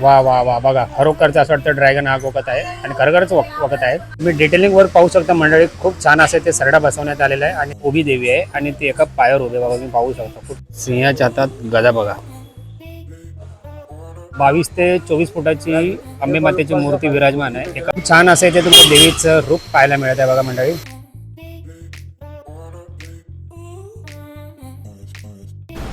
वा वा वा. बघा खरोखरच असं वाटतं ड्रॅगन हा वखत आहे आणि खरोखरच वक- वखत आहे. तुम्ही डिटेलिंग वर पाहू शकता मंडळी. खूप छान असे ते सरडा बसवण्यात आलेलं आहे आणि उभी देवी आहे आणि ती एका पायावर उभे बघा तुम्ही पाहू शकता. खूप सिंहाच्या हातात गदा बघा. बावीस ते चोवीस फुटाची अंबे मातेची मूर्ती विराजमान आहे. एका छान असे ते तुम्हाला देवीचं रूप पाहायला मिळत आहे बघा मंडळी.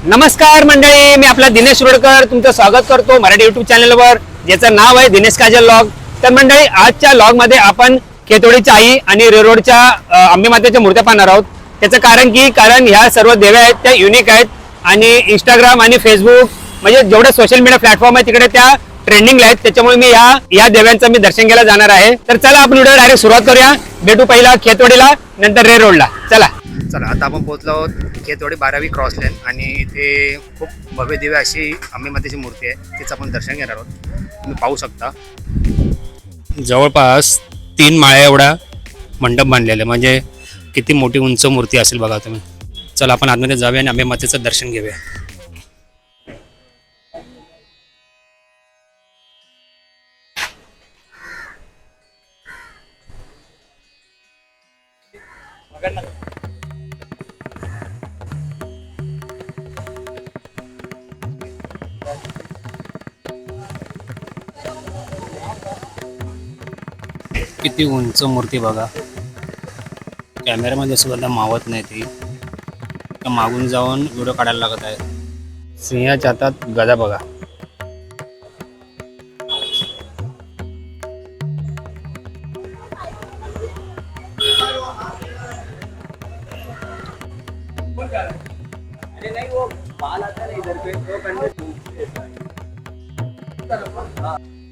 नमस्कार मंडळी मी आपला दिनेश रोडकर. तुमचं स्वागत करतो मराठी युट्यूब चॅनलवर ज्याचं नाव आहे दिनेश काजल लॉग तर मंडळी आजच्या लॉगमध्ये आपण खेतोडीच्या आई आणि रेरोडच्या अं, मातेच्या मूर्त्या पाहणार आहोत. त्याचं कारण की कारण ह्या सर्व देव्या आहेत त्या युनिक आहेत. आणि इंस्टाग्राम आणि फेसबुक म्हणजे जेवढे सोशल मीडिया प्लॅटफॉर्म आहे तिकडे त्या ट्रेंडिंगला आहेत. त्याच्यामुळे मी या या देव्यांचं मी दर्शन घ्यायला जाणार आहे. तर चला आपण व्हिडिओ डायरेक्ट सुरुवात करूया. भेटू पहिला खेतोडीला नंतर रे रोडला चला. चला आता आपण पोहोचलो आहोत. खेतोडी बारावी क्रॉस लेन आणि इथे खूप भव्य दिव्य अशी अंबेमातेची मूर्ती आहे. तिचं आपण दर्शन घेणार आहोत. तुम्ही पाहू शकता. जवळपास तीन माळ्या एवढा मंडप बांधलेला आहे. म्हणजे किती मोठी उंच मूर्ती असेल बघा तुम्ही. चला आपण आतमध्ये जाऊया आणि अंबेमातेचं दर्शन घेऊया. किती उंच मूर्ती बघा. कॅमेऱ्यामध्ये सुद्धा मावत नाही ती. तर मागून जाऊन व्हिडिओ काढायला लागत आहे. सिंहाच्या हातात गदा बघा.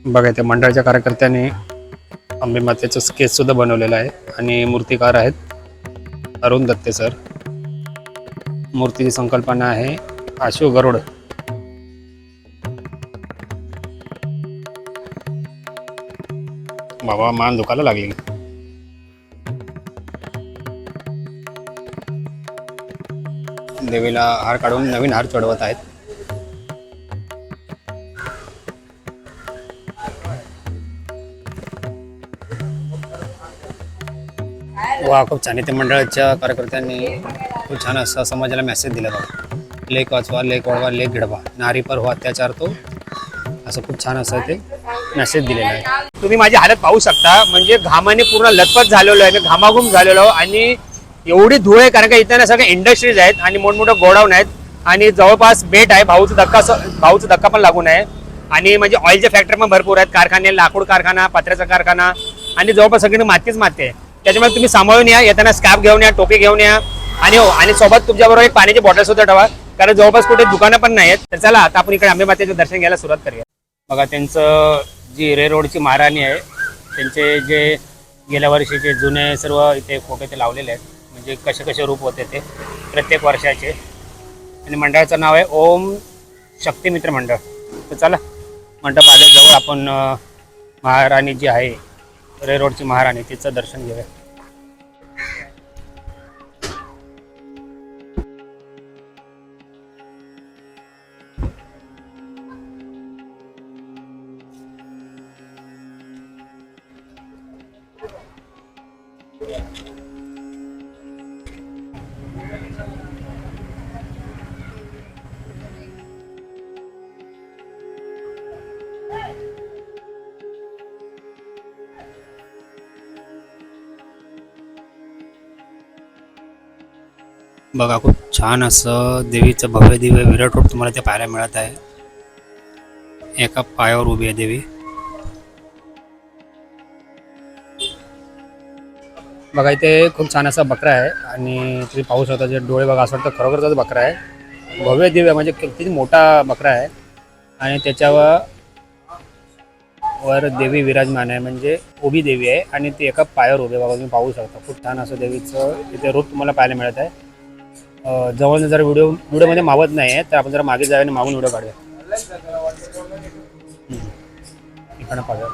बघा त्या मंडळाच्या कार्यकर्त्यांनी अंबे मातेचं स्केच सुद्धा बनवलेलं आहे. आणि मूर्तिकार आहेत. अरुण दत्ते सर मूर्तीची संकल्पना आहे आशु गरुड. बाबा मान दुखायला लागली. देवीला हार काढून नवीन हार चढवत आहेत. वा खूप छान. इथे मंडळाच्या कार्यकर्त्यांनी खूप छान असा समाजाला मेसेज दिला बघा. लेख वाचवा लेख वळवा लेख घडवा. नारी पर हो अत्याचार तो. असं खूप छान असं ते मेसेज दिलेला आहे. तुम्ही माझी हालत पाहू शकता. म्हणजे घामाने पूर्ण लथपथ झालेलो आहे. मी घामाघूम झालेलो आणि एवढी धूळ आहे कारण का इथं ना सगळ्या इंडस्ट्रीज आहेत आणि मोठमोठे गोडाऊन आहेत. आणि जवळपास बेट आहे भाऊचा धक्का भाऊचा धक्का पण लागून आहे. आणि म्हणजे ऑइलच्या फॅक्टरी पण भरपूर आहेत. कारखाने लाकूड कारखाना पत्र्याचा कारखाना. आणि जवळपास सगळी मातीच माती आहे. त्याच्यामुळे तुम्ही सांभाळून या येताना स्कॅप घेऊन या टोपी घेऊन या. आणि हो आणि सोबत तुमच्याबरोबर एक पाण्याची बॉटल सुद्धा ठेवा कारण जवळपास कुठे दुकानं पण नाही आहेत तर चला आता आपण इकडे आंबेबातीचं दर्शन घ्यायला सुरुवात करूया. बघा त्यांचं जी रे रोडची महाराणी आहे त्यांचे जे गेल्या वर्षीचे जुने सर्व इथे फोटो ते लावलेले आहेत. म्हणजे कसे कसे रूप होते ते प्रत्येक वर्षाचे. आणि मंडळाचं नाव आहे ओम शक्तिमित्र मंडळ. तर चला मंडप आल्याजवळ आपण महाराणी जी आहे रोडची महाराणी तिचं दर्शन घेऊया. बघा खूप छान असं देवीचं भव्य दिव्य विराट रूप तुम्हाला ते पाहायला मिळत आहे. एका पायावर उभी आहे देवी. बघा इथे खूप छान असा बकरा आहे आणि तुम्ही पाहू शकता जे डोळे बघा असं वाटतं खरोखरचाच बकरा आहे. भव्य दिव्य म्हणजे किती मोठा बकरा आहे. आणि त्याच्यावर वर देवी विराजमान आहे म्हणजे उभी देवी आहे आणि ती एका पायावर उभी बघा तुम्ही पाहू शकता खूप छान असं देवीचं इथे रूप तुम्हाला पाहायला मिळत आहे. जवळ जर व्हिडिओ व्हिडिओमध्ये मावत नाही आहे तर आपण जरा मागे जाऊया आणि मागून व्हिडिओ काढूया. इकडनं पाहूया.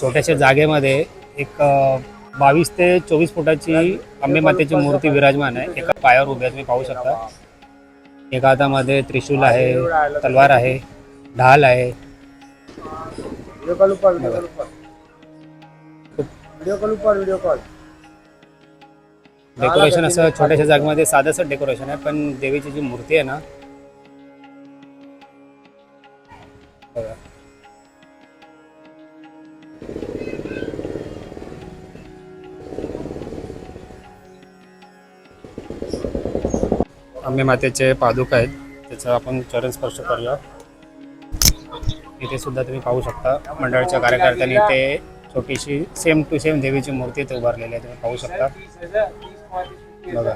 छोट्याशा जागेमध्ये एक बावीस ते चोवीस फुटाची अंबे मातेची मूर्ती विराजमान आहे. एका पायावर उभी आहे तुम्ही पाहू शकता. एका हातामध्ये त्रिशूल आहे तलवार आहे ढाल आहे. Video call video call. Decoration असं छोट्याशा जागेमध्ये साधंसं डेकोरेशन आहे पण देवीची जी मूर्ती आहे ना बघा. आंबे मातेचे पादुक आहेत त्याचा आपण चरण स्पर्श करूया. इथे सुद्धा तुम्ही पाहू शकता मंडळाच्या कार्यकर्त्यांनी ते छोटीशी सेम टू सेम देवीची मूर्ती इथे उभारलेली आहे तुम्ही पाहू शकता. बघा.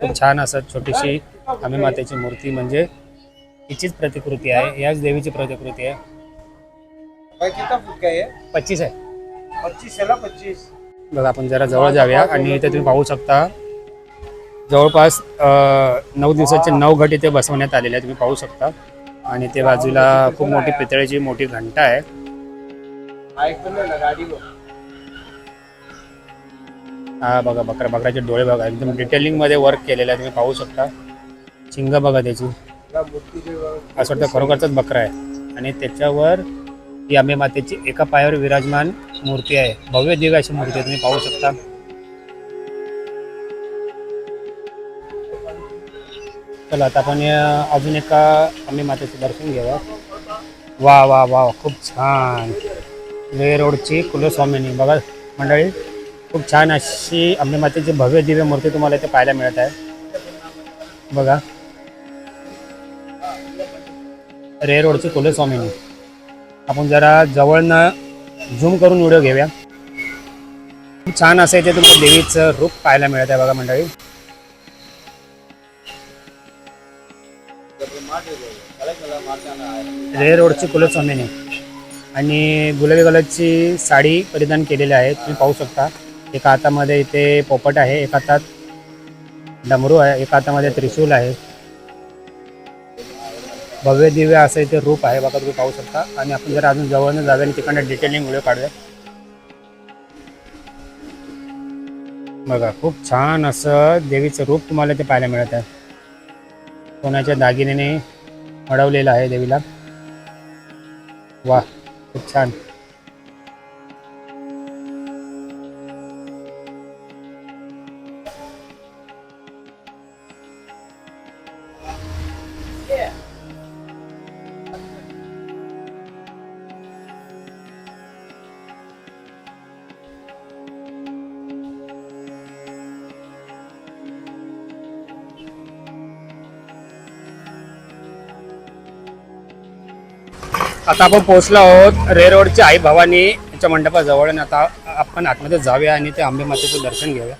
खूप छान असं छोटीशी आम्ही मातेची मूर्ती म्हणजे हिचीच प्रतिकृती आहे. याच देवीची प्रतिकृती आहे. पच्चीस आहे. पच्चीस ना पच्चीस? बघा आपण जरा जवळ जाऊया आणि इथे तुम्ही पाहू शकता. जवळपास नऊ दिवसाचे नऊ घट इथे बसवण्यात आलेले आहे तुम्ही पाहू शकता. आणि ते बाजूला खूप मोठी पितळेची मोठी घंटा आहे. हा हा बघा बकरा बकऱ्याचे डोळे बघा एकदम डिटेलिंगमध्ये वर्क केलेलं आहे तुम्ही पाहू शकता. शिंग बघा त्याची. असं वाटतं खरोखरचाच बकरा आहे. आणि त्याच्यावर ही आंबे मातेची एका पायावर विराजमान मूर्ती आहे. भव्य दिव्य अशी मूर्ती आहे तुम्ही पाहू शकता. चला आता आपण अजून एका आंबे मातेचं दर्शन घेऊया. वा वा वा खूप छान. ले रोडची कुलस्वामिनी. बघा मंडळी खूप छान अशी आंबे मातेची भव्य दिव्य मूर्ती तुम्हाला इथे पाहायला मिळत आहे. बघा. रे रोडची कुलस्वामिनी. आपण जरा जवळनं झूम करून व्हिडिओ घेऊया. खूप छान असं इथे तुम्हाला देवीचं रूप पाहायला मिळत आहे बघा मंडळी. रे रोडची कुलस्वामिनी. आणि गुलाबी कलरची साडी परिधान केलेली आहे. तुम्ही पाहू शकता. एका हातामध्ये इथे पोपट आहे एका हातात डमरू आहे एका हातामध्ये त्रिशूल आहे. भव्य दिव्य असं इथे रूप आहे. बघा तुम्ही पाहू शकता. आणि आपण जर अजून जवळनं जाऊया आणि तिकडनं डिटेलिंग व्हिडिओ काढूया. बघा खूप छान असं देवीचं रूप तुम्हाला इथे पाहायला मिळत आहे. सोन्याच्या दागिन्याने अडवलेलं आहे देवीला. वा खूप छान आता आपण पोहोचलो आहोत रे रोडच्या आई भवानीच्या मंडपाजवळ आणि आता आपण आतमध्ये जाऊया आणि ते आंबे मातेचं दर्शन घेऊया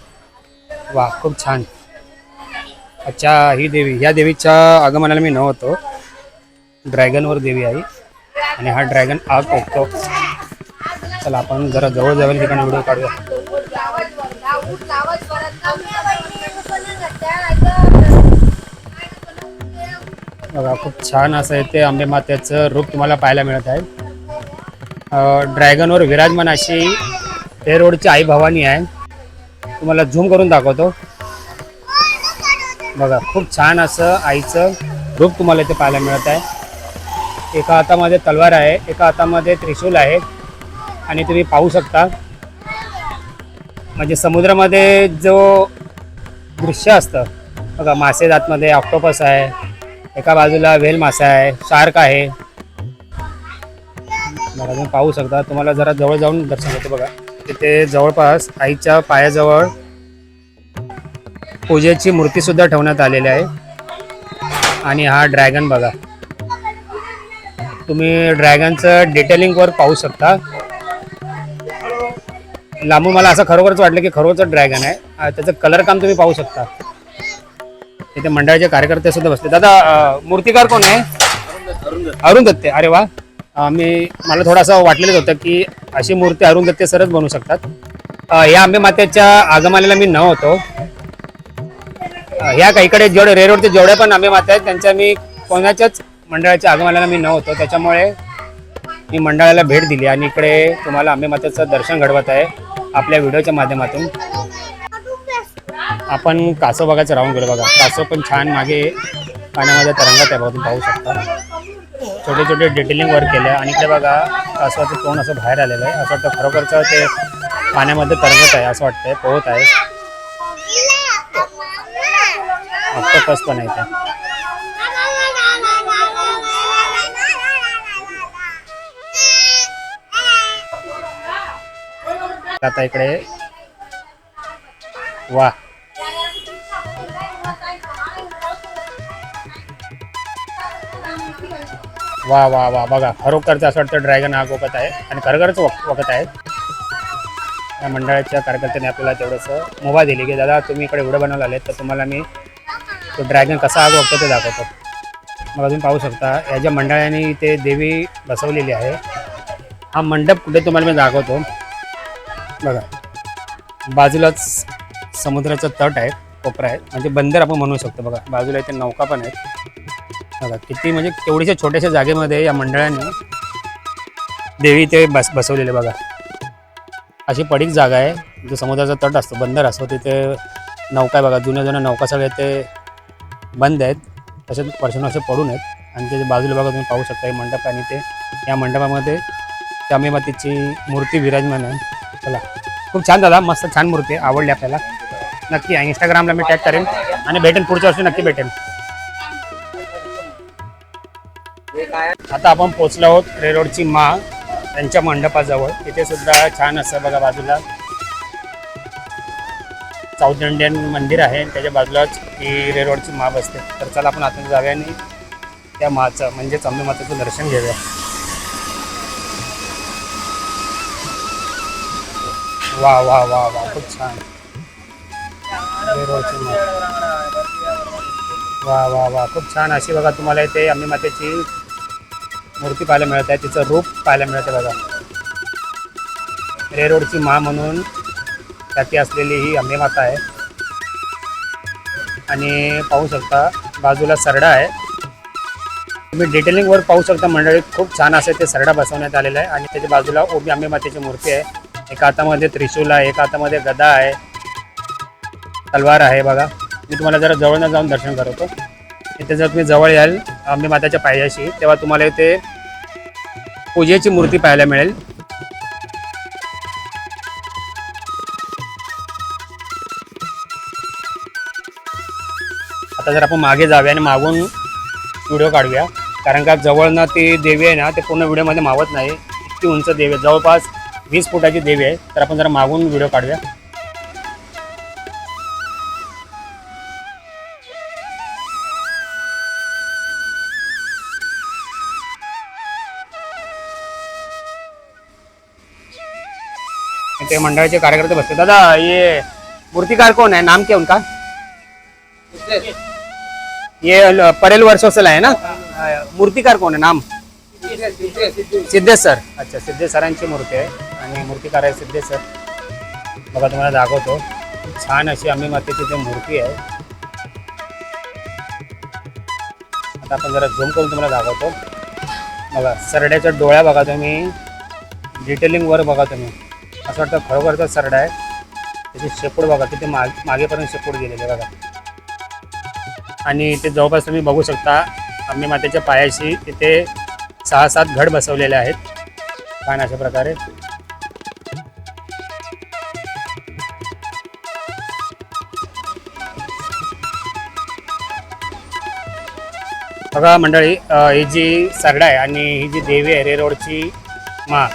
वा खूप छान अच्छा ही देवी ह्या देवीच्या आगमनाला मी नव्हतो ड्रॅगनवर देवी आहे आणि हा ड्रॅगन आग ओकतो चला आपण जरा जवळ जाऊया ठिकाणी व्हिडिओ काढूया बघा खूप छान असं इथे आंबे मातेचं रूप तुम्हाला पाहायला मिळत आहे. ड्रॅगनवर विराजमान अशी ते रोडची आई भवानी आहे. तुम्हाला झूम करून दाखवतो. बघा खूप छान असं आईचं रूप तुम्हाला इथे पाहायला मिळत आहे. एका हातामध्ये तलवार आहे एका हातामध्ये त्रिशूल आहे. आणि तुम्ही पाहू शकता म्हणजे समुद्रामध्ये जो दृश्य असतं बघा मासे आतमध्ये ऑक्टोपस आहे. एका बाजूला वेल मासा आहे शार्क आहे. बघा तुम्ही पाहू शकता. तुम्हाला जरा जवळ जाऊन दर्शन होतं बघा. तिथे जवळपास आईच्या पायाजवळ पूजेची मूर्ती सुद्धा ठेवण्यात आलेली आहे. आणि हा ड्रॅगन बघा. तुम्ही ड्रॅगनचं डिटेलिंगवर पाहू शकता. लांबून मला असं खरोखरच वाटलं की खरोखरच ड्रॅगन आहे. त्याचं कलर काम तुम्ही पाहू शकता. इथे मंडळाचे कार्यकर्ते सुद्धा बसले. दादा अं, मूर्तिकार कोण आहे? अरुण दत्ते अरे वा. मी मला थोडासा वाटलेलंच होतं की अशी मूर्ती अरुण दत्ते सरच बनवू शकतात. या आंबे मातेच्या आगमनाला मी न होतो. ह्या का इकडे जेवढे रेरोडचे जेवढे पण आंबे माते आहेत त्यांच्या मी कोणाच्याच मंडळाच्या आगमनाला मी न होतो. त्याच्यामुळे मी मंडळाला भेट दिली आणि इकडे तुम्हाला आंबे मातेचं दर्शन घडवत आहे आपल्या व्हिडिओच्या माध्यमातून. आपण कासव बघायचं राहून गेलो बघा. कासव पण छान मागे पाण्यामध्ये तरंगत आहे बघा तुम्ही पाहू शकता. छोटे छोटे डिटेलिंग वर्क केलं आणि इकडे बघा कासवाचं तोंड असं बाहेर आलेलं आहे. असं वाटतं खरोखरचं ते पाण्यामध्ये तरंगत आहे असं वाटतंय पोहत आहे. ऑक्टोपस पण आहे ते आता इकडे. वा वा वा वा. बघा खरोखरचं असं वाटतं ड्रॅगन आग वकत आहे आणि खरोखरच वक वकत आहे. या मंडळाच्या कार्यकर्त्याने आपल्याला तेवढंसं मुभा दिली की दादा तुम्ही इकडे व्हिडिओ बनवला आले तर तुम्हाला मी तो ड्रॅगन कसा आग वकतो ते दाखवतो. मग अजून पाहू शकता या ज्या मंडळाने इथे देवी बसवलेली आहे हा मंडप कुठे तुम्हाला मी दाखवतो. बघा बाजूलाच समुद्राचा तट आहे कोपरा आहे. म्हणजे बंदर आपण म्हणू शकतो. बघा बाजूला इथे नौका पण आहेत. बघा किती म्हणजे तेवढीशा छोट्याशा जागेमध्ये या मंडळाने देवी ते बस बसवलेले बघा. अशी पडीक जागा आहे जो समुद्राचा तट असतो बंदर असतो तिथे नौका आहे बघा जुन्या जुन्या नौका सगळे ते बंद आहेत. तसेच वर्षानुवर्ष पडून आहेत. आणि त्याच्या बाजूला बघा तुम्ही पाहू शकता हे मंडप आणि ते या मंडपामध्ये त्यामी मातीची मूर्ती विराजमान आहे. चला. खूप छान दादा मस्त छान मूर्ती आहे आवडली आपल्याला. नक्की इंस्टाग्रामला मी टॅग करेन आणि भेटेन पुढच्या वर्षी नक्की भेटेन. आता आपण पोचलो आहोत रेरोडची मा त्यांच्या मंडपाजवळ. तिथे सुद्धा छान असं बघा बाजूला. साऊथ इंडियन मंदिर आहे त्याच्या बाजूलाच ही रेरोडची मा बसते. तर चला आपण आता जाऊया आणि त्या माचं म्हणजेच अंबे मातेचं दर्शन घेऊया. वा वा वा वा खूप छान. रेरोडची मा वा वा वा खूप छान. अशी बघा तुम्हाला इथे अंबे मातेची मूर्ती पाहायला मिळत आहे. तिचं रूप पाहायला मिळते बघा. रेरोडची मा म्हणून ख्याती असलेली ही अंबे माता आहे. आणि पाहू शकता बाजूला सरडा आहे. तुम्ही डिटेलिंग वर पाहू शकता मंडळी खूप छान असे ते सरडा बसवण्यात आलेला आहे. आणि त्याच्या बाजूला ओबी आंबेमातेची मूर्ती आहे. एका हातामध्ये त्रिशूल आहे एका हातामध्ये गदा आहे. तलवार आहे बघा. मी तुम्हाला जरा जवळ जाऊन दर्शन करवतो. इथे जर तुम्ही जवळ याल आंबे माताच्या पायाशी तेव्हा तुम्हाला इथे पूजेची मूर्ती पाहायला मिळेल. आता जर आपण मागे जाऊया आणि मागून व्हिडिओ काढूया कारण का जवळ ना ती देवी आहे ना ते पूर्ण व्हिडिओमध्ये मावत नाही. इतकी उंच देवी आहे. जवळपास वीस फुटाची देवी आहे. तर आपण जरा मागून व्हिडिओ काढूया. ते मंडळाचे कार्यकर्ते बसते दादा ये. मूर्तिकार कोण है नाम क्या उनका? ये परेल वर्षों आहे है ना मूर्तिकार कोण आहे? नाम? सिद्धेश सर. अच्छा सिद्धेश सरांची मूर्ती आहे. आणि मूर्तिकार आहे सिद्धेश सर. बघा तुम्हाला दाखवतो. छान अशी आम्ही मातेची जी मूर्ती आहे. आता आपण जरा झूम करून तुम्हाला दाखवतो. बघा सरड्याच्या डोळ्या बघा तुम्ही. डिटेलिंग वर बघा तुम्ही. असं वाटतं खरोखरचा सरडा आहे. त्याची शेपूड बघा तिथे माग मागेपर्यंत शेपूड गेलेले आहे बघा. आणि ते जवळपास तुम्ही बघू शकता आम्ही मातेच्या पायाशी तिथे सहा सात घड बसवलेले आहेत. छान अशा प्रकारे. बघा मंडळी ही जी सरडा आहे आणि ही जी देवी आहे रेरोडची मा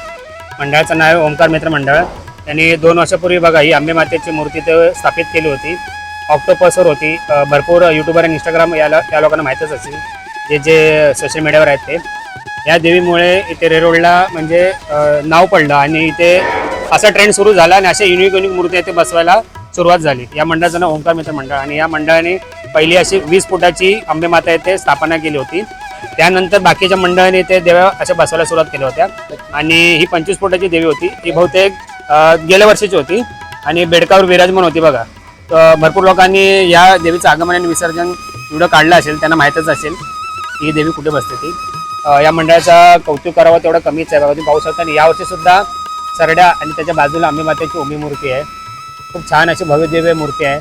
मंडळाचं नाव आहे ओंकार मित्र मंडळ. त्यांनी दोन वर्षापूर्वी बघा ही आंबे मातेची मूर्ती ते स्थापित केली होती. ऑक्टोपसवर होती. भरपूर युट्यूबर आणि इंस्टाग्राम याला त्या लोकांना माहीतच असेल. जे जे सोशल मीडियावर आहेत ते. या देवीमुळे इथे रेरोडला म्हणजे नाव पडलं आणि इथे असा ट्रेंड सुरू झाला आणि अशा युनिक युनिक मूर्ती इथे बसवायला सुरुवात झाली. या मंडळाचं नाव ओंकार मित्र मंडळ आणि या मंडळाने पहिली अशी वीस फुटाची आंबे माता येथे स्थापना केली होती. त्यानंतर बाकीच्या मंडळाने ते देव्या अशा बसवायला सुरुवात केल्या होत्या. आणि ही पंचवीस फुटाची देवी होती. ती बहुतेक गेल्या वर्षीची होती. आणि बेडकावर विराजमान होती बघा. तर भरपूर लोकांनी या देवीचं आगमन आणि विसर्जन व्हिडिओ काढला असेल त्यांना माहीतच असेल ही देवी कुठे बसते ती. या मंडळाचा कौतुक करावं तेवढं कमीच आहे बघा. तुम्ही पाहू शकता आणि यावर्षी सुद्धा सरड्या आणि त्याच्या बाजूला आंबे उमी उभी मूर्ती आहे. खूप छान अशी भव्यदिव्य मूर्ती आहे.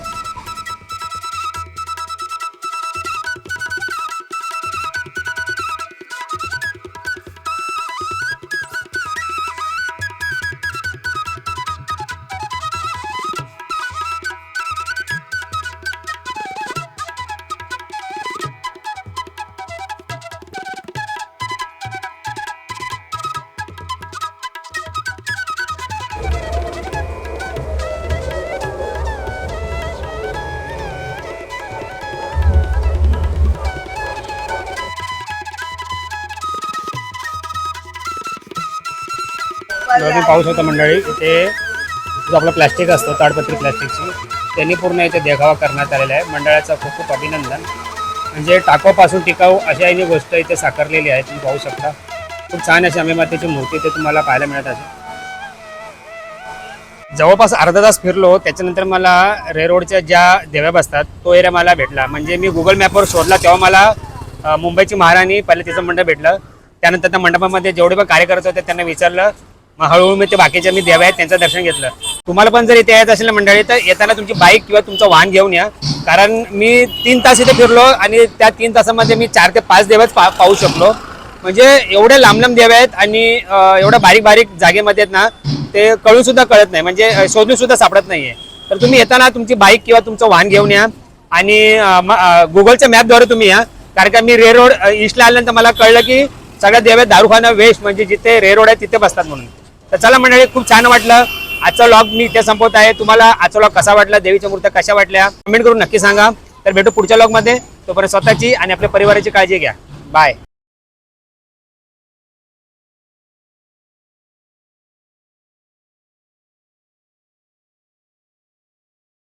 तुम्ही पाहू शकता मंडळी इथे जो आपलं प्लॅस्टिक असतो ताडपत्री प्लॅस्टिकची त्यांनी पूर्ण इथे देखावा करण्यात आलेला आहे. मंडळाचं खूप खूप अभिनंदन. म्हणजे टाकोपासून टिकाऊ अशा ही गोष्ट इथे साकारलेली आहे तुम्ही पाहू शकता. खूप छान अशी आम्ही मूर्ती इथे तुम्हाला पाहायला मिळत असेल जवळपास अर्धा तास फिरलो त्याच्यानंतर मला रेरोडच्या ज्या देव्या बसतात तो एरिया मला भेटला. म्हणजे मी गुगल मॅपवर शोधला तेव्हा मला मुंबईची महाराणी पहिले तिचं मंडप भेटलं. त्यानंतर त्या मंडपामध्ये जेवढे पण कार्यकर्ते होते त्यांना विचारलं मग हळूहळू मी ते बाकीच्या मी देव्या आहेत त्यांचं दर्शन घेतलं. तुम्हाला पण जर इथे यायचं असेल ना मंडळी तर येताना तुमची बाईक किंवा तुमचं वाहन घेऊन या. कारण मी तीन तास इथे फिरलो आणि त्या तीन तासामध्ये मी चार ते पाच देवच पा पाहू शकलो. म्हणजे एवढे लांब लांब देव आहेत आणि एवढ्या बारीक बारीक जागेमध्ये आहेत ना ते कळून सुद्धा कळत नाही. म्हणजे शोधून सुद्धा सापडत नाहीये. तर तुम्ही येताना तुमची बाईक किंवा तुमचं वाहन घेऊन या आणि गुगलच्या मॅपद्वारे तुम्ही या. कारण का मी रे रोड ईस्टला आल्यानंतर मला कळलं की सगळ्या देव दारुखाना वेस्ट म्हणजे जिथे रे रोड आहे तिथे बसतात म्हणून. तर चला मंडळी खूप छान वाटलं. आजचा लॉग मी इथे संपवत आहे. तुम्हाला आजचा लॉग कसा वाटला देवीच्या मूर्त्या कशा वाटल्या कमेंट करून नक्की सांगा. तर भेटू पुढच्या लॉगमध्ये तोपर्यंत स्वतःची आणि आपल्या परिवाराची काळजी घ्या. बाय